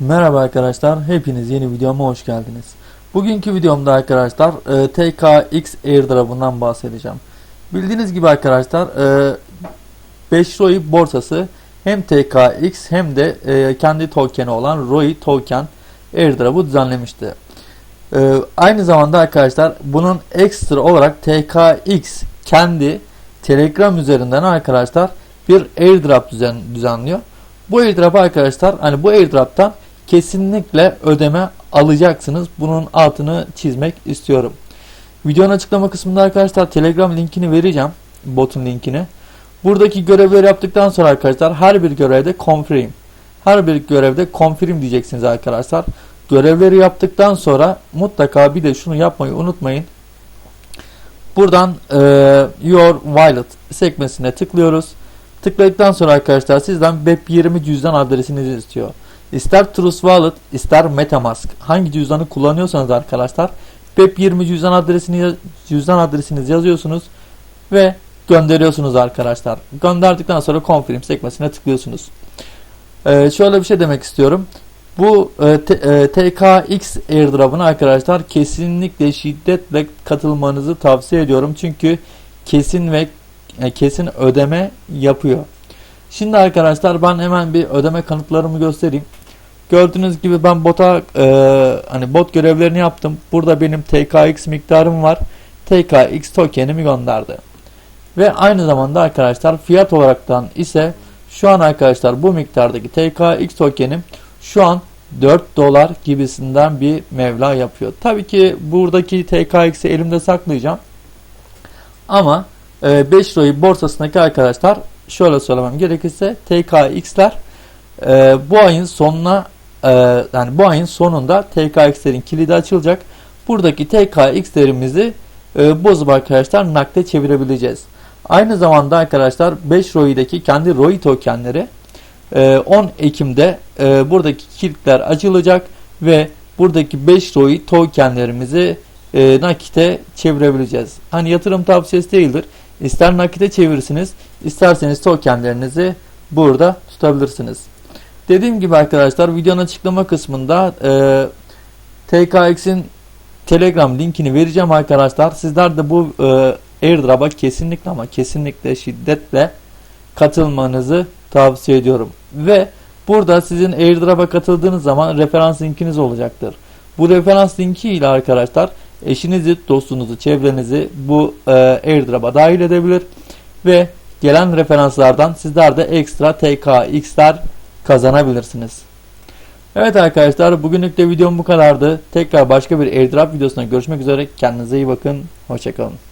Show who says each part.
Speaker 1: Merhaba arkadaşlar, hepiniz yeni videoma hoş geldiniz. Bugünkü videomda arkadaşlar e, TKX airdrop'undan bahsedeceğim. Bildiğiniz gibi arkadaşlar e, 5 ROI borsası hem TKX hem de e, kendi tokeni olan ROI token airdrop'u düzenlemişti. E, aynı zamanda arkadaşlar bunun ekstra olarak TKX kendi Telegram üzerinden arkadaşlar bir airdrop düzen, düzenliyor. Bu airdrop arkadaşlar hani bu airdrop'tan kesinlikle ödeme alacaksınız. Bunun altını çizmek istiyorum. Videonun açıklama kısmında arkadaşlar Telegram linkini vereceğim. Botun linkini. Buradaki görevleri yaptıktan sonra arkadaşlar her bir görevde confirm. Her bir görevde confirm diyeceksiniz arkadaşlar. Görevleri yaptıktan sonra mutlaka bir de şunu yapmayı unutmayın. Buradan e, Your Wallet sekmesine tıklıyoruz. Tıkladıktan sonra arkadaşlar sizden BEP20 cüzdan adresinizi istiyor. İster Trust Wallet, ister Metamask. Hangi cüzdanı kullanıyorsanız arkadaşlar BEP20 cüzdan adresini cüzdan adresinizi yazıyorsunuz ve gönderiyorsunuz arkadaşlar. Gönderdikten sonra confirm sekmesine tıklıyorsunuz. Ee, şöyle bir şey demek istiyorum. Bu e, t, e, TKX airdrop'una arkadaşlar kesinlikle şiddetle katılmanızı tavsiye ediyorum. Çünkü kesin ve e, kesin ödeme yapıyor. Şimdi arkadaşlar ben hemen bir ödeme kanıtlarımı göstereyim. Gördüğünüz gibi ben bota e, hani bot görevlerini yaptım. Burada benim TKX miktarım var. TKX tokenimi gönderdi. Ve aynı zamanda arkadaşlar fiyat olaraktan ise şu an arkadaşlar bu miktardaki TKX tokenim şu an 4 dolar gibisinden bir mevla yapıyor. Tabii ki buradaki TKX'i elimde saklayacağım. Ama e, 5 lirayı borsasındaki arkadaşlar şöyle söylemem gerekirse TKX'ler e, bu ayın sonuna e, yani bu ayın sonunda TKX'lerin kilidi açılacak. Buradaki TKX'lerimizi e, bozup arkadaşlar nakde çevirebileceğiz. Aynı zamanda arkadaşlar 5 ROI'deki kendi ROI tokenleri e, 10 Ekim'de e, buradaki kilitler açılacak ve buradaki 5 ROI tokenlerimizi e, nakite çevirebileceğiz. Hani yatırım tavsiyesi değildir. İster nakite çevirirsiniz, isterseniz tokenlerinizi burada tutabilirsiniz. Dediğim gibi arkadaşlar videonun açıklama kısmında e, TKX'in Telegram linkini vereceğim arkadaşlar. Sizler de bu e, airdrop'a kesinlikle ama kesinlikle şiddetle katılmanızı tavsiye ediyorum. Ve burada sizin airdrop'a katıldığınız zaman referans linkiniz olacaktır. Bu referans linki ile arkadaşlar eşinizi, dostunuzu, çevrenizi bu e, airdrop'a dahil edebilir ve gelen referanslardan sizler de ekstra TKX'ler kazanabilirsiniz. Evet arkadaşlar bugünlük de videom bu kadardı. Tekrar başka bir airdrop videosuna görüşmek üzere. Kendinize iyi bakın. Hoşçakalın.